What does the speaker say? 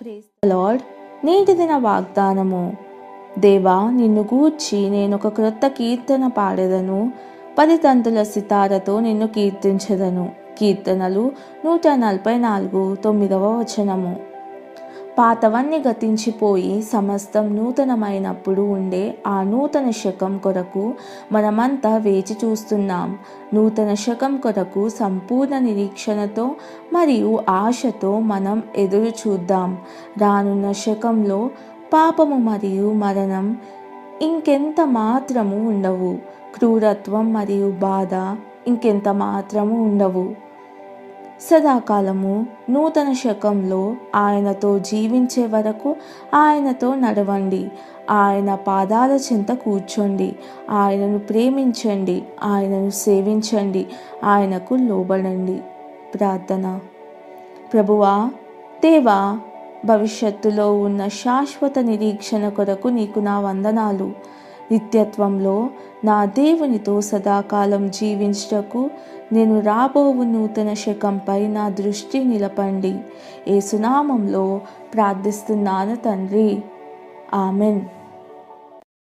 Praise lord నేటి దిన వాగ్దానము. దేవా నిన్ను గూర్చి నేను ఒక క్రొత్త కీర్తన పాడదను. పది తంతుల సితారతో నిన్ను కీర్తించదను. కీర్తనలు నూట నలభై నాలుగు తొమ్మిదవ వచనము. పాతవన్నీ గతించిపోయి సమస్తం నూతనమైనప్పుడు ఉండే ఆ నూతన శకం కొరకు మనమంతా వేచి చూస్తున్నాం. నూతన శకం కొరకు సంపూర్ణ నిరీక్షణతో మరియు ఆశతో మనం ఎదురు చూద్దాం. రానున్న శకంలో పాపము మరియు మరణం ఇంకెంత మాత్రము ఉండవు. క్రూరత్వం మరియు బాధ ఇంకెంత మాత్రము ఉండవు. సదాకాలము నూతన శకంలో ఆయనతో జీవించే వరకు ఆయనతో నడవండి. ఆయన పాదాల చెంత కూర్చోండి. ఆయనను ప్రేమించండి. ఆయనను సేవించండి. ఆయనకు లోబడండి. ప్రార్థన. ప్రభువా దేవా భవిష్యత్తులో ఉన్న శాశ్వత నిరీక్షణ కొరకు నీకు నా వందనాలు. నిత్యత్వంలో నా దేవునితో సదాకాలం జీవించటకు నేను రాబోవు నూతన శకంపై నా దృష్టి నిలపండి. ఏ సునామంలో ప్రార్థిస్తున్నాను తండ్రి. ఆమెన్.